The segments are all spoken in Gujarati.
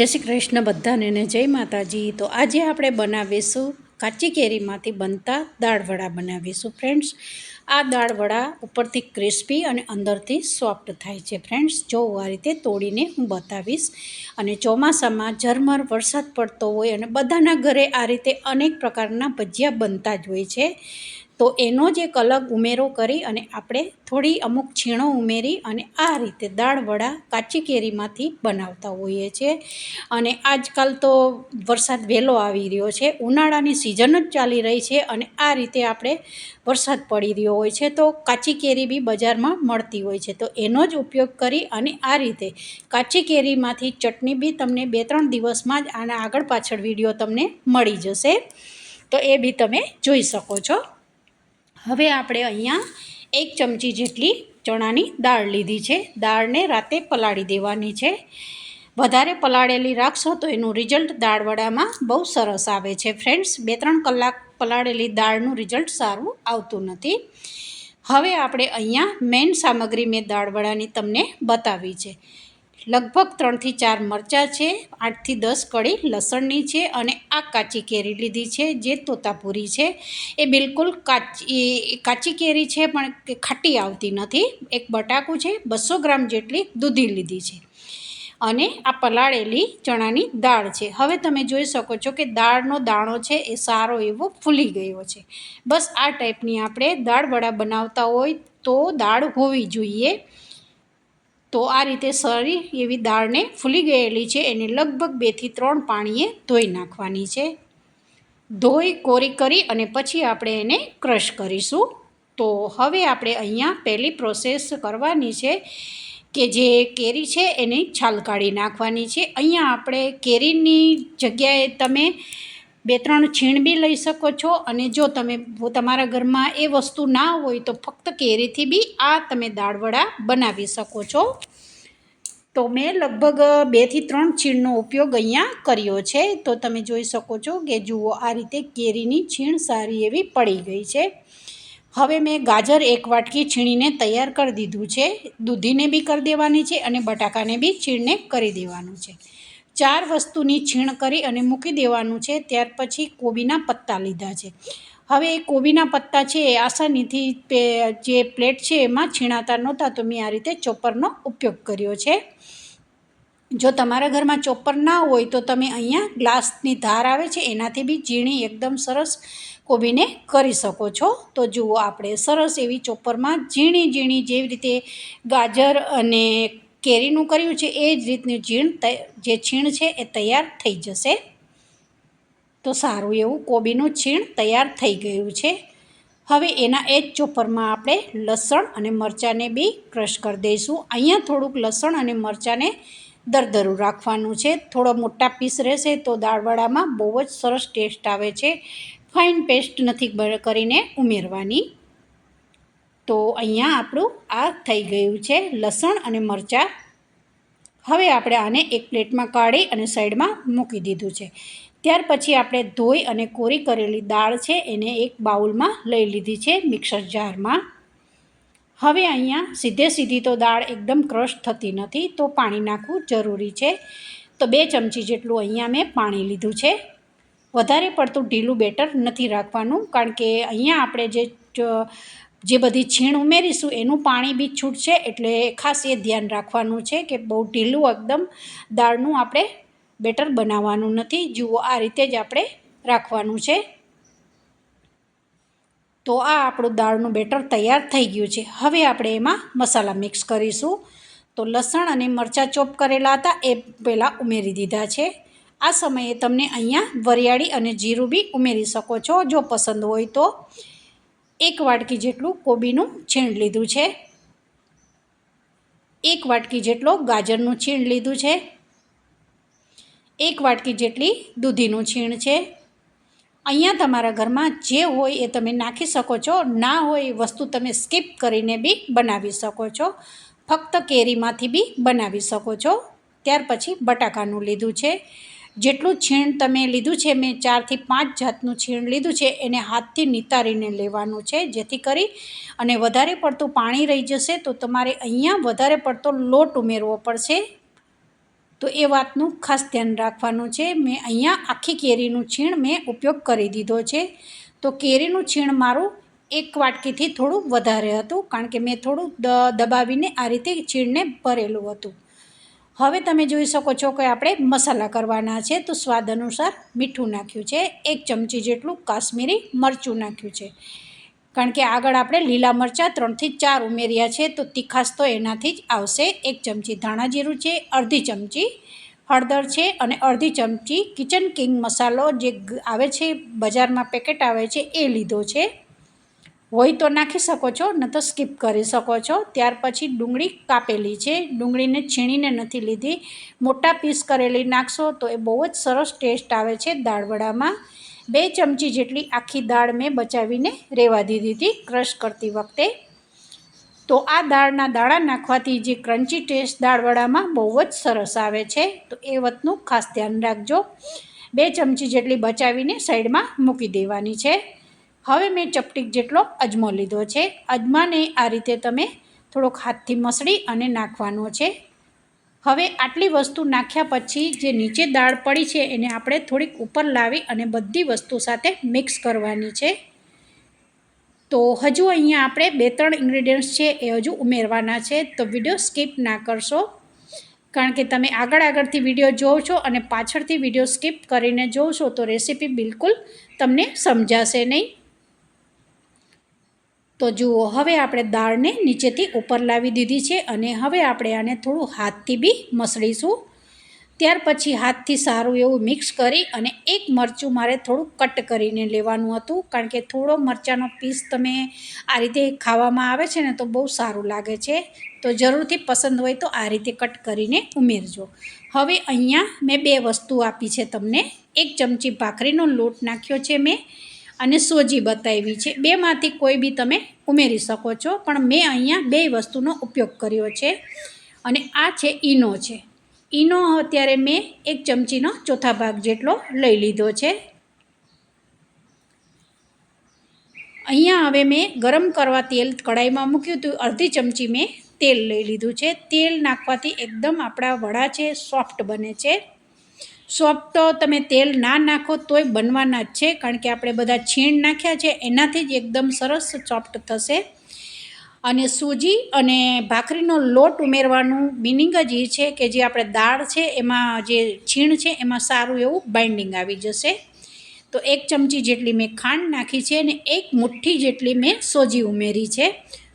જય શ્રી કૃષ્ણ બધાને ને જય માતાજી. તો આજે આપણે બનાવીશું કાચી કેરીમાંથી બનતા દાળવડા બનાવીશું ફ્રેન્ડ્સ. આ દાળવડા ઉપરથી ક્રિસ્પી અને અંદરથી સોફ્ટ થાય છે ફ્રેન્ડ્સ. જો આ રીતે તોડીને હું બતાવીશ. અને ચોમાસામાં ઝરમર વરસાદ પડતો હોય અને બધાના ઘરે આ રીતે અનેક પ્રકારના ભજીયા બનતા જ હોય છે. તો એનો જ એક અલગ ઉમેરો કરી અને આપણે થોડી અમુક છીણો ઉમેરી અને આ રીતે દાળ વડા કાચી કેરીમાંથી બનાવતા હોઈએ છીએ. અને આજકાલ તો વરસાદ વહેલો આવી રહ્યો છે, ઉનાળાની સિઝન જ ચાલી રહી છે અને આ રીતે આપણે વરસાદ પડી રહ્યો હોય છે તો કાચી કેરી બી બજારમાં મળતી હોય છે. તો એનો જ ઉપયોગ કરી અને આ રીતે કાચી કેરીમાંથી ચટણી બી તમને બે ત્રણ દિવસમાં જ આના આગળ પાછળ વીડિયો તમને મળી જશે. તો એ બી તમે જોઈ શકો છો. હવે આપણે અહીંયા એક ચમચી જેટલી ચણાની દાળ લીધી છે. દાળને રાતે પલાળી દેવાની છે. વધારે પલાળેલી રાખશો તો એનું રિઝલ્ટ દાળવડામાં બહુ સરસ આવે છે. ફ્રેન્ડ્સ બે ત્રણ કલાક પલાળેલી દાળનું રિઝલ્ટ સારું આવતું નથી. હવે આપણે અહીંયા મેઇન સામગ્રી મેં દાળવડાની તમને બતાવી છે. લગભગ ત્રણથી ચાર મરચાં છે, આઠથી દસ કળી લસણની છે અને આ કાચી કેરી લીધી છે, જે તોતાપુરી છે. એ બિલકુલ કાચી કાચી કેરી છે, પણ ખાટી આવતી નથી. એક બટાકું છે, બસો ગ્રામ જેટલી દૂધી લીધી છે. અને આ પલાળેલી ચણાની દાળ છે. હવે તમે જોઈ શકો છો કે દાળનો દાણો છે, એ સારો એવો ફૂલી ગયો છે. બસ આ ટાઈપની આપણે દાળ વડા બનાવતા હોય તો દાળ હોવી જોઈએ. તો આ રીતે સારી એવી દાળને ફૂલી ગયેલી છે. એને લગભગ બેથી ત્રણ પાણીએ ધોઈ નાખવાની છે. ધોઈ, કોરી કરી અને પછી આપણે એને ક્રશ કરીશું. તો હવે આપણે અહીંયા પહેલી પ્રોસેસ કરવાની છે કે જે કેરી છે એની છાલ કાઢી નાખવાની છે. અહીંયા આપણે કેરીની જગ્યાએ તમે બે ત્રણ છીણ બી લઈ શકો છો અને જો તમે તમારા ઘરમાં એ વસ્તુ ના હોય તો ફક્ત કેરીથી બી આ તમે દાળવડા બનાવી શકો છો. તો મેં લગભગ બેથી ત્રણ છીણનો ઉપયોગ અહીંયા કર્યો છે. તો તમે જોઈ શકો છો કે જુઓ આ રીતે કેરીની છીણ સારી એવી પડી ગઈ છે. હવે મેં ગાજર એક વાટકી છીણીને તૈયાર કરી દીધું છે. દૂધીને બી કરી દેવાની છે અને બટાકાને બી છીણને કરી દેવાનું છે. ચાર વસ્તુની છીણ કરી અને મૂકી દેવાનું છે. ત્યાર પછી કોબીના પત્તા લીધા છે. હવે એ કોબીના પત્તા છે એ આસાનીથી જે પ્લેટ છે એમાં છીણાતા નહોતા તો મેં આ રીતે ચોપરનો ઉપયોગ કર્યો છે. જો તમારા ઘરમાં ચોપર ના હોય તો તમે અહીંયા ગ્લાસની ધાર આવે છે. એનાથી બી ઝીણી એકદમ સરસ કોબીને કરી શકો છો. તો જુઓ, આપણે સરસ એવી ચોપરમાં ઝીણી ઝીણી જેવી રીતે ગાજર અને કેરીનું કર્યું છે, એ જ રીતની ઝીણ જે છીણ છે એ તૈયાર થઈ જશે. તો સારું એવું, કોબીનું છીણ તૈયાર થઈ ગયું છે. હવે એના એ જ ચોપરમાં આપણે લસણ અને મરચાંને બી ક્રશ કરી દઈશું. અહીંયા થોડુંક લસણ અને મરચાંને દરદરું રાખવાનું છે. થોડો મોટા પીસ રહેશે તો દાળવડામાં બહુ જ સરસ ટેસ્ટ આવે છે. ફાઇન પેસ્ટ નથી કરીને ઉમેરવાની. તો અહીંયા આપણું આ થઈ ગયું છે લસણ અને મરચાં. હવે આપણે આને એક પ્લેટમાં કાઢી અને સાઈડમાં મૂકી દીધું છે. ત્યાર પછી આપણે ધોઈ અને કોરી કરેલી દાળ છે એને એક બાઉલમાં લઈ લીધી છે મિક્સર જારમાં. હવે અહીંયા સીધે સીધી તો દાળ એકદમ ક્રશ થતી નથી તો પાણી નાખવું જરૂરી છે. તો બે ચમચી જેટલું અહીંયા મેં પાણી લીધું છે. વધારે પડતું ઢીલું બેટર નથી રાખવાનું કારણ કે અહીંયા આપણે જે જે બધી છીણ ઉમેરીશું, એનું પાણી બી છૂટશે, એટલે ખાસ એ ધ્યાન રાખવાનું છે કે બહુ ઢીલું એકદમ દાળનું આપણે બેટર બનાવવાનું નથી. જુઓ, આ રીતે જ આપણે રાખવાનું છે. તો આ આપણું દાળનું બેટર તૈયાર થઈ ગયું છે. હવે આપણે એમાં મસાલા મિક્સ કરીશું. તો લસણ અને મરચાં ચોપ કરેલા હતા, એ પહેલાં ઉમેરી દીધા છે. આ સમયે તમને અહીંયા વરિયાળી અને જીરું બી ઉમેરી શકો છો, જો પસંદ હોય તો. એક વાટકી જેટલું કોબીનું છીણ લીધું છે. એક વાટકી જેટલો ગાજરનું છીણ લીધું છે. એક વાટકી જેટલી દૂધીનું છીણ છે. અહીંયા તમારા ઘરમાં જે હોય એ તમે નાખી શકો છો. ના હોય એ વસ્તુ તમે સ્કીપ કરીને બી બનાવી શકો છો. ફક્ત કેરીમાંથી બી બનાવી શકો છો. ત્યાર પછી બટાકાનું લીધું છે. જેટલું છીણ તમે લીધું છે, મેં ચારથી પાંચ જાતનું છીણ લીધું છે, એને હાથથી નિતારીને લેવાનું છે, જેથી કરી અને વધારે પડતું પાણી રહી જશે, તો તમારે અહીંયા વધારે પડતો લોટ ઉમેરવો પડશે. તો એ વાતનું ખાસ ધ્યાન રાખવાનું છે. મેં અહીંયા આખી કેરીનું છીણ મેં ઉપયોગ કરી દીધો છે. તો કેરીનું છીણ મારું એક વાટકીથી થોડું વધારે હતું, કારણ કે મેં થોડું દ, દબાવીને આ રીતે છીણને ભરેલું હતું. હવે તમે જોઈ શકો છો કે આપણે મસાલા કરવાના છે તો સ્વાદ અનુસાર મીઠું નાખ્યું છે, એક ચમચી જેટલું કાશ્મીરી મરચું નાખ્યું છે. કારણ કે આગળ આપણે લીલા મરચાં ત્રણથી ચાર ઉમેર્યા છે તો તીખાશ તો એનાથી જ આવશે. એક ચમચી ધાણા જીરું છે, અડધી ચમચી હળદર છે અને અડધી ચમચી કિચન કિંગ મસાલો જે આવે છે, બજારમાં પેકેટ આવે છે એ લીધો છે. હોય તો નાખી શકો છો ન તો સ્કીપ કરી શકો છો. ત્યાર પછી ડુંગળી કાપેલી છે. ડુંગળીને છીણીને નથી લીધી. મોટા પીસ કરેલી નાખશો તો એ બહુ જ સરસ ટેસ્ટ આવે છે દાળવડામાં. બે ચમચી જેટલી આખી દાળ મેં બચાવીને રેવા દીધી હતી ક્રશ કરતી વખતે. તો આ દાળના દાણા નાખવાથી જે ક્રન્ચી ટેસ્ટ દાળવડામાં બહુ જ સરસ આવે છે. તો એ વતનું ખાસ ધ્યાન રાખજો. બે ચમચી જેટલી બચાવીને સાઈડમાં મૂકી દેવાની છે. હવે મેં ચપટીક જેટલો અજમો લીધો છે. અજમાને આ રીતે તમે થોડોક હાથથી મસળી અને નાખવાનો છે. હવે આટલી વસ્તુ નાખ્યા પછી જે નીચે દાળ પડી છે એને આપણે થોડીક ઉપર લાવી અને બધી વસ્તુ સાથે મિક્સ કરવાની છે. તો હજુ અહીંયા આપણે બે ત્રણ ઇન્ગ્રીડિયન્ટ્સ છે એ હજુ ઉમેરવાના છે. તો વીડિયો સ્કીપ ના કરશો. કારણ કે તમે આગળ આગળથી વીડિયો જોવો છો અને પાછળથી વીડિયો સ્કીપ કરીને જોશો તો રેસીપી બિલકુલ તમને સમજાશે નહીં. તો જુઓ, હવે આપણે દાળને નીચેથી ઉપર લાવી દીધી છે અને હવે આપણે આને થોડું હાથથી બી મસળીશું. ત્યાર પછી હાથથી સારું એવું મિક્સ કરી અને એક મરચું મારે થોડું કટ કરીને લેવાનું હતું, કારણ કે થોડો મરચાંનો પીસ તમે આ રીતે ખાવામાં આવે છે ને તો બહુ સારું લાગે છે. તો જરૂરથી પસંદ હોય તો આ રીતે કટ કરીને ઉમેરજો. હવે અહીંયા મેં બે વસ્તુ આપી છે તમને. એક ચમચી ભાખરીનો લોટ નાખ્યો છે મેં. અને સોજી બતાવી છે. બેમાંથી કોઈ બી તમે ઉમેરી શકો છો, પણ મેં અહીંયા બે વસ્તુનો ઉપયોગ કર્યો છે. અને આ છે ઈનો છે. ઈનો અત્યારે મેં એક ચમચીનો ચોથા ભાગ જેટલો લઈ લીધો છે. અહીંયા હવે મેં ગરમ કરવા તેલ કડાઈમાં મૂક્યું હતું. અડધી ચમચી મેં તેલ લઈ લીધું છે. તેલ નાખવાથી એકદમ આપણા વડા છે, સોફ્ટ બને છે. સોફ્ટ તો તમે તેલ ના નાખો તોય બનવાના જ છે, કારણ કે આપણે બધા છીણ નાખ્યા છે, એનાથી જ એકદમ સરસ સોફ્ટ થશે. અને સૂજી અને ભાખરીનો લોટ ઉમેરવાનું મિનિંગ જ એ છે કે જે આપણે દાળ છે, એમાં જે છીણ છે, એમાં સારું એવું બાઇન્ડિંગ આવી જશે. તો એક ચમચી જેટલી મેં ખાંડ નાખી છે અને એક મુઠ્ઠી જેટલી મેં સોજી ઉમેરી છે.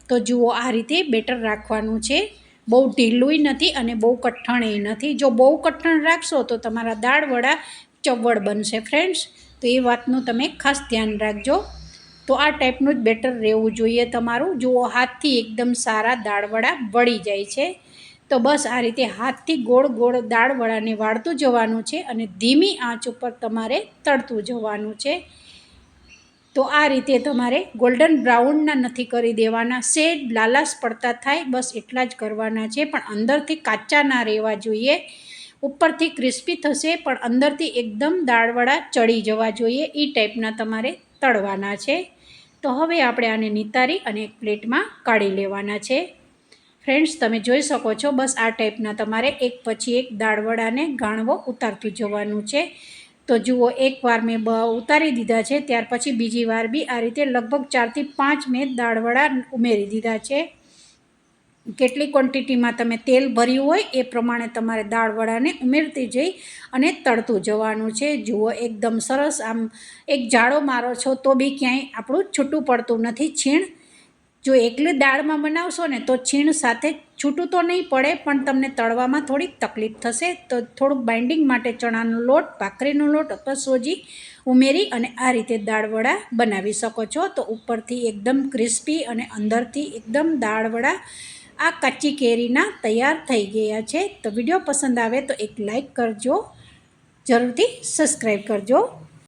તો જુઓ આ રીતે બેટર રાખવાનું છે. બહુ ઢીલુંય નથી અને બહુ કઠણેય નથી. જો બહુ કઠણ રાખશો તો તમારા દાળ વડા ચવડ બનશે ફ્રેન્ડ્સ તો એ વાતનું તમે ખાસ ધ્યાન રાખજો. તો આ ટાઈપનું જ બેટર રહેવું જોઈએ તમારું. જુઓ, હાથથી એકદમ સારા દાળવડા વળી જાય છે. તો બસ આ રીતે હાથથી ગોળ ગોળ દાળવડાને વાળતું જવાનું છે અને ધીમી આંચ ઉપર તમારે તળતું જવાનું છે. તો આ રીતે તમારે ગોલ્ડન બ્રાઉનના નથી કરી દેવાના. શેડ લાલાશ પડતા થાય, બસ એટલા જ કરવાના છે. પણ અંદરથી કાચા ના રહેવા જોઈએ. ઉપરથી ક્રિસ્પી થશે, પણ અંદરથી એકદમ દાળવડા ચડી જવા જોઈએ. એ ટાઈપના તમારે તળવાના છે. તો હવે આપણે આને નિતારી અને એક પ્લેટમાં કાઢી લેવાના છે. ફ્રેન્ડ્સ, તમે જોઈ શકો છો, બસ આ ટાઈપના તમારે એક પછી એક દાળવડાને ગાણવો ઉતારતું જવાનું છે. તો જુઓ એકવાર મેં બ ઉતારી દીધા છે, ત્યાર પછી બીજી વાર બી આ રીતે લગભગ ચારથી પાંચ મેં દાળવડા ઉમેરી દીધા છે. કેટલી ક્વોન્ટિટીમાં તમે તેલ ભર્યું હોય એ પ્રમાણે તમારે દાળવડાને ઉમેરતી જઈ અને તળતું જવાનું છે. જુઓ, એકદમ સરસ આમ એક જાડો મારો છો તો બી ક્યાંય આપણું છૂટું પડતું નથી. છીણ જો એકલી દાળમાં બનાવશો ને તો છીણ સાથે છૂટું તો નહીં પડે, પણ તમને તળવામાં થોડીક તકલીફ થશે. તો થોડુંક બાઇન્ડિંગ માટે ચણાનો લોટ, ભાખરીનો લોટ અથવા સોજી ઉમેરી અને આ રીતે દાળવડા બનાવી શકો છો. તો ઉપરથી એકદમ ક્રિસ્પી અને અંદરથી એકદમ દાળવડા આ કાચી કેરીના તૈયાર થઈ ગયા છે. તો વીડિયો પસંદ આવે તો એક લાઈક કરજો. જરૂરથી સબસ્ક્રાઈબ કરજો.